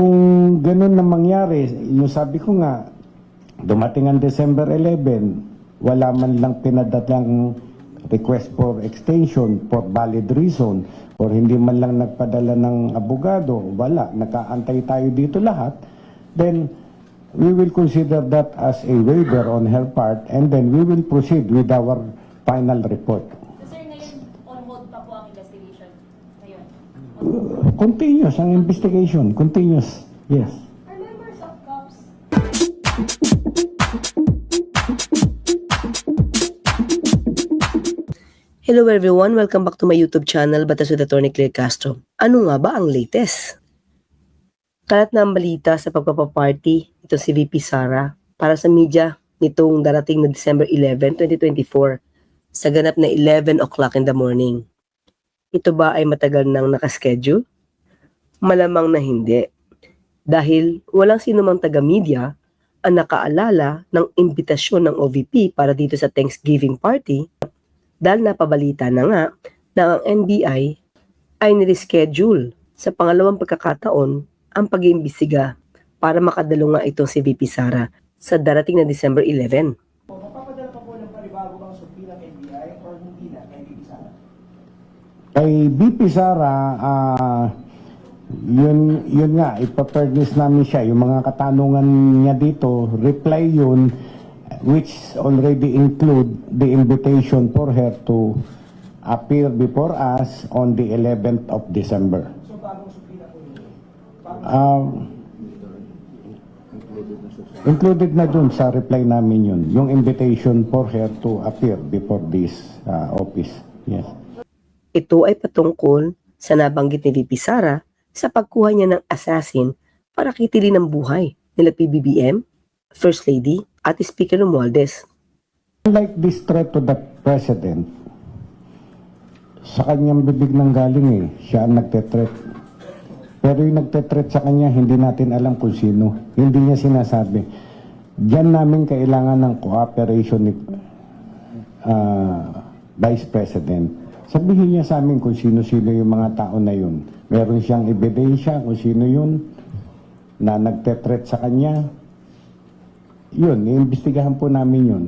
kung ganun na mangyari, yung sabi ko nga, dumating ang December 11, wala man lang pinadalang request for extension for valid reason or hindi man lang nagpadala ng abogado, wala, nakaantay tayo dito lahat, then we will consider that as a waiver on her part and then we will proceed with our final report. So sir, ngayon on hold pa po ang investigation ngayon. Continuous ang investigation, continuous, yes. Are members of COPS Hello everyone, welcome back to my YouTube channel, Batas with Attorney Claire Castro. Ano nga ba ang latest? Kalat na ang balita sa pagpapaparty ito si VP Sara para sa media nitong darating na December 11, 2024 sa ganap na 11 o'clock in the morning. Ito ba ay matagal nang nakaschedule? Malamang na hindi. Dahil walang sino mang taga-media ang nakaalala ng imbitasyon ng OVP para dito sa Thanksgiving party dahil napabalita na nga na ang NBI ay nireschedule sa pangalawang pagkakataon ang pag-iimbestiga para makadalo nga itong si VP Sara sa darating na December 11. Mapapadala pa po ng panibago bang subpoena ng NBI or hindi na kay Bibi Sara? Kay BP Sara, ah, yun, yun nga, ipapernis namin siya. Yung mga katanungan niya dito, reply yun, which already include the invitation for her to appear before us on the 11th of December. So po yun. Um, included na dun sa reply namin yun, yung invitation for her to appear before this ah, office. Yes. Ito ay patungkol sa nabanggit ni VP Sara sa pagkuha niya ng assassin para kitilin ang buhay nila PBBM, First Lady at Speaker Romualdez. Like this threat to the president, sa kanyang bibig nang galing eh, siya ang nagtetreat. Pero yung nagtetreat sa kanya, hindi natin alam kung sino. Hindi niya sinasabi. Diyan namin kailangan ng cooperation ni ah, Vice President. Sabihin niya sa amin kung sino-sino yung mga tao na yun. Meron siyang ebidensya kung sino yun na nagtetreat sa kanya. Yun, iimbestigahan po namin yun.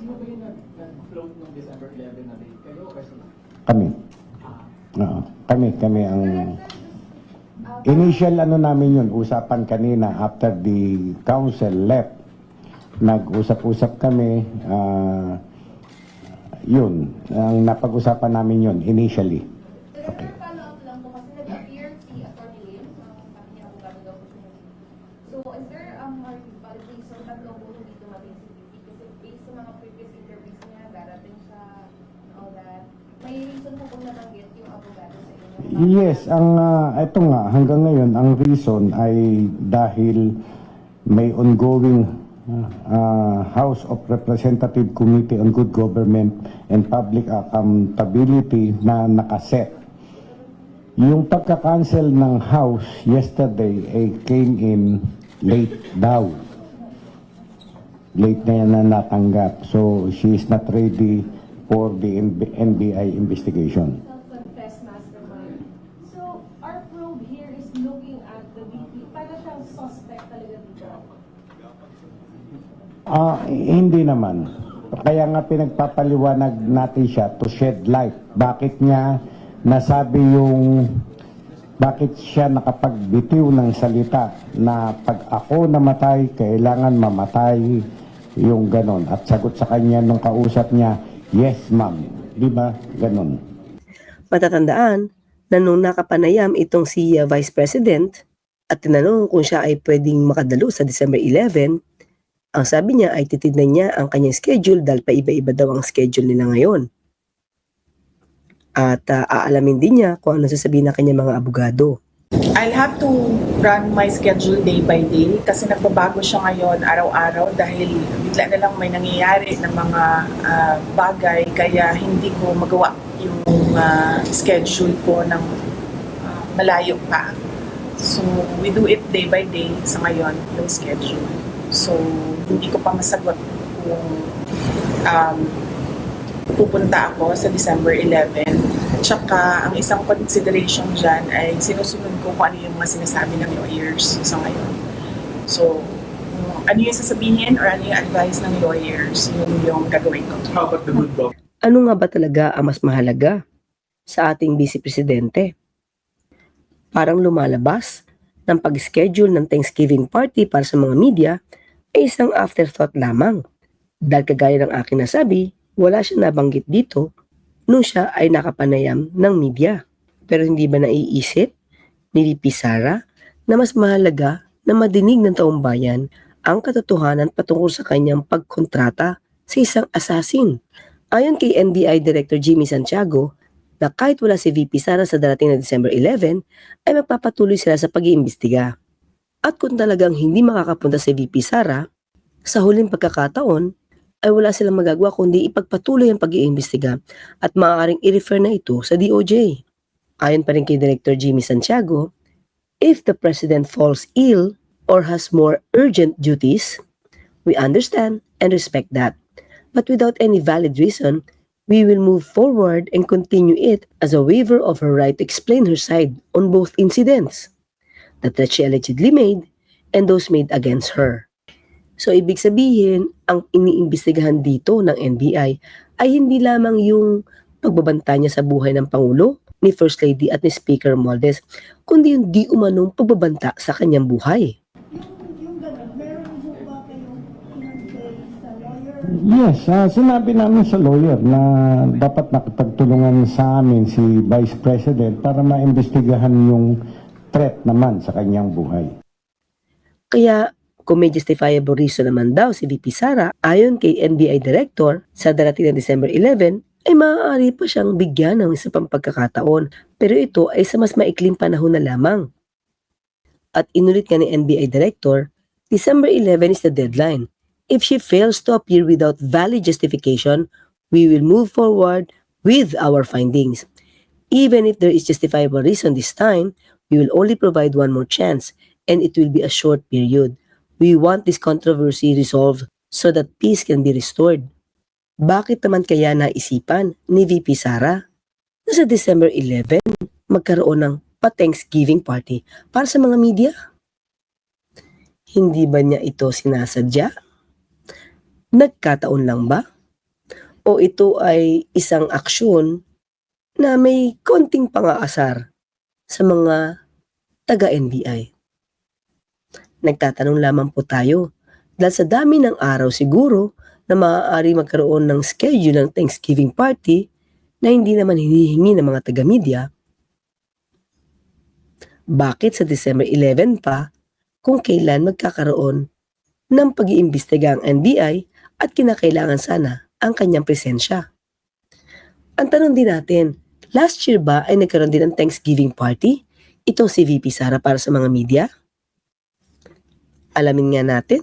Sino ba yung nag- nag-float noong December 11 na date? Kayo o personal? Kami. Oo. Kami, kami ang... Initial ano namin yun, usapan kanina after the council left. Nag-usap-usap kami. ah, yun, ang napag-usapan namin yun initially. Okay. um? Yes, ang ah, ito nga hanggang ngayon ang reason ay dahil may ongoing ah, House of Representative Committee on Good Government and Public Accountability na nakaset. Yung pagka-cancel ng House yesterday ay came in late daw. Late na yan na natanggap. So she is not ready for the NBI investigation. self-confessed mastermind. So, our probe here is looking at the VP. Para siyang suspect talaga dito. Ah, hindi naman. Kaya nga pinagpapaliwanag natin siya to shed light. Bakit niya nasabi yung bakit siya nakapagbitiw ng salita na pag ako namatay, kailangan mamatay yung ganon. At sagot sa kanya nung kausap niya, yes ma'am. Di ba? Ganon. Matatandaan na nung nakapanayam itong si uh, Vice President at tinanong kung siya ay pwedeng makadalo sa December 11, ang sabi niya ay titignan niya ang kanyang schedule dahil pa iba-iba daw ang schedule nila ngayon. At uh, aalamin din niya kung ano sasabihin ng kanyang mga abogado. I'll have to run my schedule day by day kasi nagbabago siya ngayon araw-araw dahil bigla na lang may nangyayari ng mga ah, bagay kaya hindi ko magawa yung ah, schedule ko ng ah, malayo pa. So, we do it day by day sa ngayon, yung schedule. So, hindi ko pa masagot kung um, pupunta ako sa December 11. At Tsaka ang isang consideration dyan ay sinusunod ko kung ano yung mga sinasabi ng lawyers sa ngayon. So, kung ano yung sasabihin or ano yung advice ng lawyers, yun yung gagawin ko. How about the good dog? Ano nga ba talaga ang mas mahalaga sa ating vice presidente? Parang lumalabas ng pag-schedule ng Thanksgiving party para sa mga media ay isang afterthought lamang. Dahil kagaya ng aking nasabi, wala siya nabanggit dito nung siya ay nakapanayam ng media. Pero hindi ba naiisip ni VP Sara na mas mahalaga na madinig ng taong bayan ang katotohanan patungkol sa kanyang pagkontrata sa isang assassin? Ayon kay NBI Director Jimmy Santiago, na kahit wala si VP Sara sa darating na December 11, ay magpapatuloy sila sa pag-iimbestiga. At kung talagang hindi makakapunta si VP Sara, sa huling pagkakataon, ay wala silang magagawa kundi ipagpatuloy ang pag-iimbestiga at maaaring i-refer na ito sa DOJ. Ayon pa rin kay Director Jimmy Santiago, if the President falls ill or has more urgent duties, we understand and respect that. But without any valid reason, we will move forward and continue it as a waiver of her right to explain her side on both incidents that, that she allegedly made and those made against her. So, ibig sabihin, ang iniimbestigahan dito ng NBI ay hindi lamang yung pagbabanta niya sa buhay ng Pangulo, ni First Lady at ni Speaker Moldes, kundi yung di umanong pagbabanta sa kanyang buhay. Yes, ah, sinabi namin sa lawyer na dapat nakipagtulungan sa amin si Vice President para maimbestigahan yung threat naman sa kanyang buhay. Kaya kung may justifiable reason naman daw si VP Sara, ayon kay NBI Director, sa darating na December 11, ay maaari pa siyang bigyan ng isa pang pagkakataon. Pero ito ay sa mas maikling panahon na lamang. At inulit nga ni NBI Director, December 11 is the deadline. If she fails to appear without valid justification, we will move forward with our findings. Even if there is justifiable reason this time, we will only provide one more chance and it will be a short period. We want this controversy resolved so that peace can be restored. Bakit naman kaya naisipan ni VP Sara na sa December 11 magkaroon ng pa-Thanksgiving party para sa mga media? Hindi ba niya ito sinasadya? Nagkataon lang ba? O ito ay isang aksyon na may konting pangaasar sa mga taga-NBI? Nagtatanong lamang po tayo dahil sa dami ng araw siguro na maaari magkaroon ng schedule ng Thanksgiving party na hindi naman hinihingi ng mga taga-media. Bakit sa December 11 pa kung kailan magkakaroon ng pag-iimbestiga ang NBI at kinakailangan sana ang kanyang presensya? Ang tanong din natin, last year ba ay nagkaroon din ng Thanksgiving party? Ito si VP Sara para sa mga media? Alamin nga natin.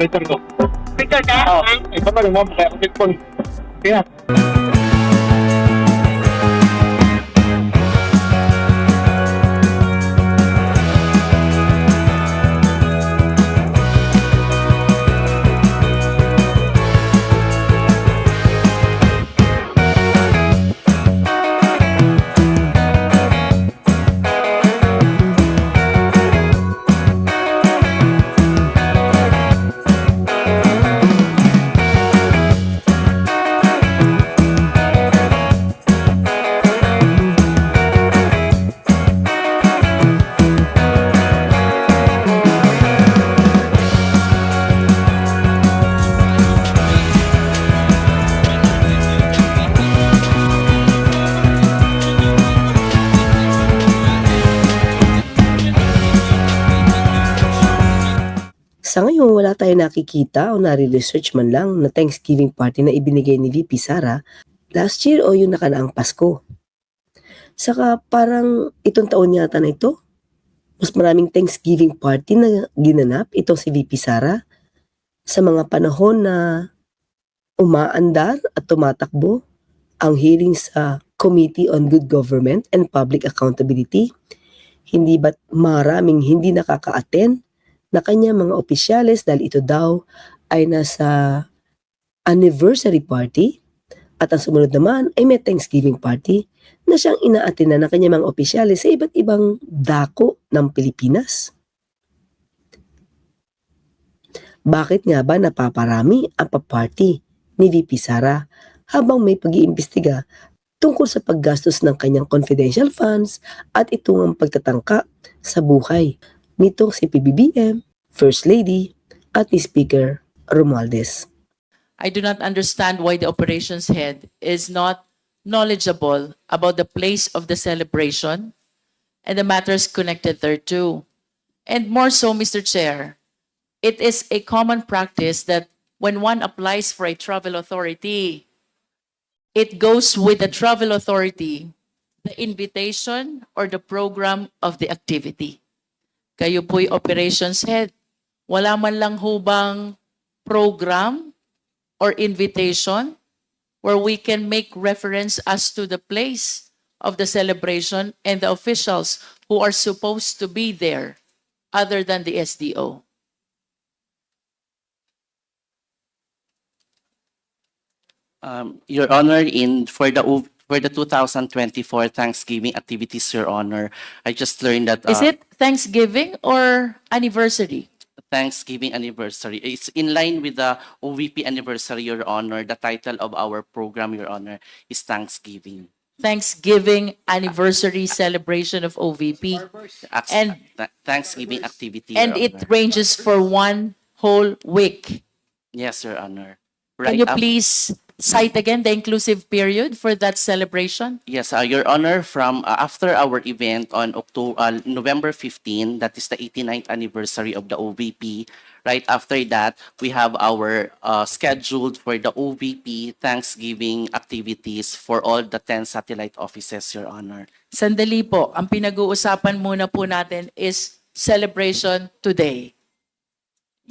Peter ko. Victor na? Oo. Ito pa rin mo. Kaya ako cellphone. Kaya. Sa tayo nakikita o nare-research man lang na Thanksgiving party na ibinigay ni VP Sara last year o yung nakaraang Pasko. Saka parang itong taon yata na ito, mas maraming Thanksgiving party na ginanap itong si VP Sara sa mga panahon na umaandar at tumatakbo ang hearing sa Committee on Good Government and Public Accountability. Hindi ba't maraming hindi nakaka-attend na kanya mga opisyales dahil ito daw ay nasa anniversary party at ang sumunod naman ay may Thanksgiving party na siyang inaatin na ng kanyang mga opisyales sa iba't ibang dako ng Pilipinas. Bakit nga ba napaparami ang paparty ni VP Sara habang may pag-iimbestiga tungkol sa paggastos ng kanyang confidential funds at itong pagtatangka sa buhay nitong si PBBM, First Lady, at ni Speaker Romualdez. I do not understand why the operations head is not knowledgeable about the place of the celebration and the matters connected thereto. And more so, Mr. Chair, it is a common practice that when one applies for a travel authority, it goes with the travel authority, the invitation or the program of the activity. Kayo po'y operations head. Wala man lang hubang program or invitation where we can make reference as to the place of the celebration and the officials who are supposed to be there other than the SDO. Um, Your Honor, in for the for the 2024 Thanksgiving activities, Your Honor, I just learned that Is uh, it Thanksgiving or anniversary? Thanksgiving anniversary. It's in line with the OVP anniversary, Your Honor. The title of our program, Your Honor, is Thanksgiving. Thanksgiving anniversary celebration of OVP. And- Th- Thanksgiving activity, And Your it Honor. ranges for one whole week. Yes, Your Honor. Can you af- please cite again the inclusive period for that celebration? Yes, uh, Your Honor, from uh, after our event on October, uh, November 15, that is the 89th anniversary of the OVP. Right after that, we have our uh, scheduled for the OVP Thanksgiving activities for all the 10 satellite offices, Your Honor. Sandali po, ang pinag-uusapan muna po natin is celebration today.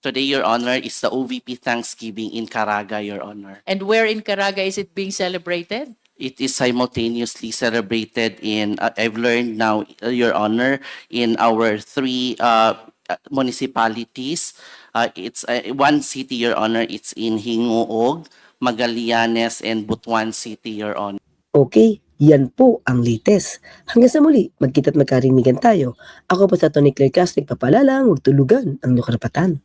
Today, Your Honor, is the OVP Thanksgiving in Caraga, Your Honor. And where in Caraga is it being celebrated? It is simultaneously celebrated in, uh, I've learned now, uh, Your Honor, in our three uh, uh, municipalities. Uh, It's uh, one city, Your Honor, it's in Hingoog, Magallanes, and Butuan City, Your Honor. Okay, yan po ang latest. Hanggang sa muli, magkita't magkarinigan tayo. Ako po sa Tony Claire Castro, papalalang, huwag tulugan ang karapatan.